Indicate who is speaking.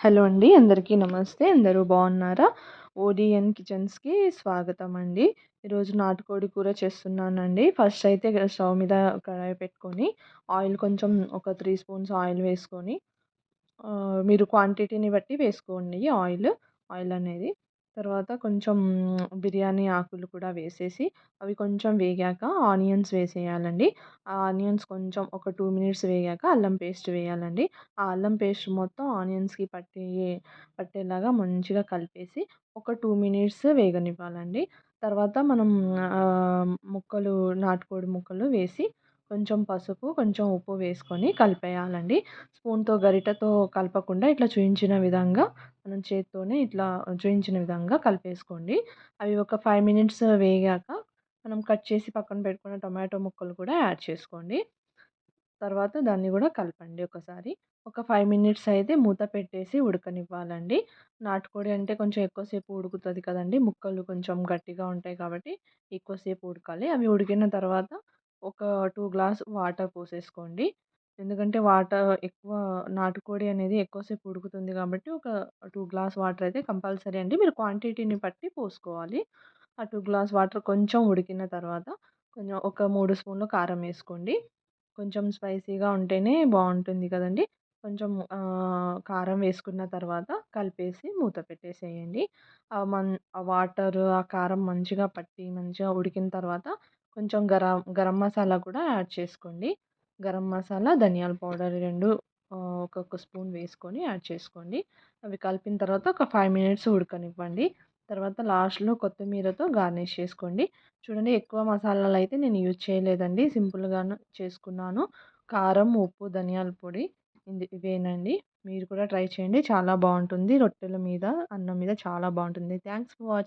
Speaker 1: Hello అండి. అందరికీ నమస్తే. అందరూ బాగున్నారా? ఓడిఎన్ కిచెన్స్కి స్వాగతం అండి ఈరోజు నాటుకోడి కూర చేస్తున్నానండి. ఫస్ట్ అయితే స్టవ్ మీద కడాయి పెట్టుకొని ఆయిల్ కొంచెం ఒక త్రీ స్పూన్స్ ఆయిల్ వేసుకొని మీరు క్వాంటిటీని బట్టి వేసుకోండి ఆయిల్ ఆయిల్ అనేది. తర్వాత కొంచెం బిర్యానీ ఆకులు కూడా వేసేసి అవి కొంచెం వేగాక ఆనియన్స్ వేసేయాలండి. ఆ ఆనియన్స్ కొంచెం ఒక టూ మినిట్స్ వేగాక అల్లం పేస్ట్ వేయాలండి. ఆ అల్లం పేస్ట్ మొత్తం ఆనియన్స్కి పట్టి పట్టేలాగా మంచిగా కలిపేసి ఒక టూ మినిట్స్ వేగనివ్వాలండి. తర్వాత మనం ముక్కలు నాటుకోడి ముక్కలు వేసి కొంచెం పసుపు కొంచెం ఉప్పు వేసుకొని కలిపేయాలండి. స్పూన్తో గరిటతో కలపకుండా ఇట్లా చూయించిన విధంగా మనం చేత్తోనే ఇట్లా చూయించిన విధంగా కలిపేసుకోండి. అవి ఒక ఫైవ్ మినిట్స్ వేగాక మనం కట్ చేసి పక్కన పెట్టుకున్న టొమాటో ముక్కలు కూడా యాడ్ చేసుకోండి. తర్వాత దాన్ని కూడా కలపండి ఒకసారి. ఒక ఫైవ్ మినిట్స్ అయితే మూత పెట్టేసి ఉడకనివ్వాలండి. నాటుకోడి అంటే కొంచెం ఎక్కువసేపు ఉడుకుతుంది కదండి. ముక్కలు కొంచెం గట్టిగా ఉంటాయి కాబట్టి ఎక్కువసేపు ఉడకాలి. అవి ఉడికిన తర్వాత ఒక టూ గ్లాస్ వాటర్ పోసేసుకోండి. ఎందుకంటే వాటర్ ఎక్కువ నాటుకోడి అనేది ఎక్కువసేపు ఉడుకుతుంది కాబట్టి ఒక టూ గ్లాస్ వాటర్ అయితే కంపల్సరీ అండి. మీరు క్వాంటిటీని బట్టి పోసుకోవాలి. ఆ టూ గ్లాస్ వాటర్ కొంచెం ఉడికిన తర్వాత కొంచెం ఒక మూడు స్పూన్లు కారం వేసుకోండి. కొంచెం స్పైసీగా ఉంటేనే బాగుంటుంది కదండి. కొంచెం కారం వేసుకున్న తర్వాత కలిపేసి మూత పెట్టేసేయండి. మన్ ఆ వాటర్ ఆ కారం మంచిగా పట్టి మంచిగా ఉడికిన తర్వాత కొంచెం గరం గరం మసాలా కూడా యాడ్ చేసుకోండి. గరం మసాలా ధనియాల పౌడర్ రెండు ఒక్కొక్క స్పూన్ వేసుకొని యాడ్ చేసుకోండి. అవి కలిపిన తర్వాత ఒక ఫైవ్ మినిట్స్ ఉడకనివ్వండి. తర్వాత లాస్ట్లో కొత్తిమీరతో గార్నిష్ చేసుకోండి. చూడండి ఎక్కువ మసాలాలు అయితే నేను యూజ్ చేయలేదండి. సింపుల్గాను చేసుకున్నాను. కారం ఉప్పు ధనియాల పొడి ఇవేనండి. మీరు కూడా ట్రై చేయండి. చాలా బాగుంటుంది. రొట్టెల మీద అన్నం మీద చాలా బాగుంటుంది. Thanks for watching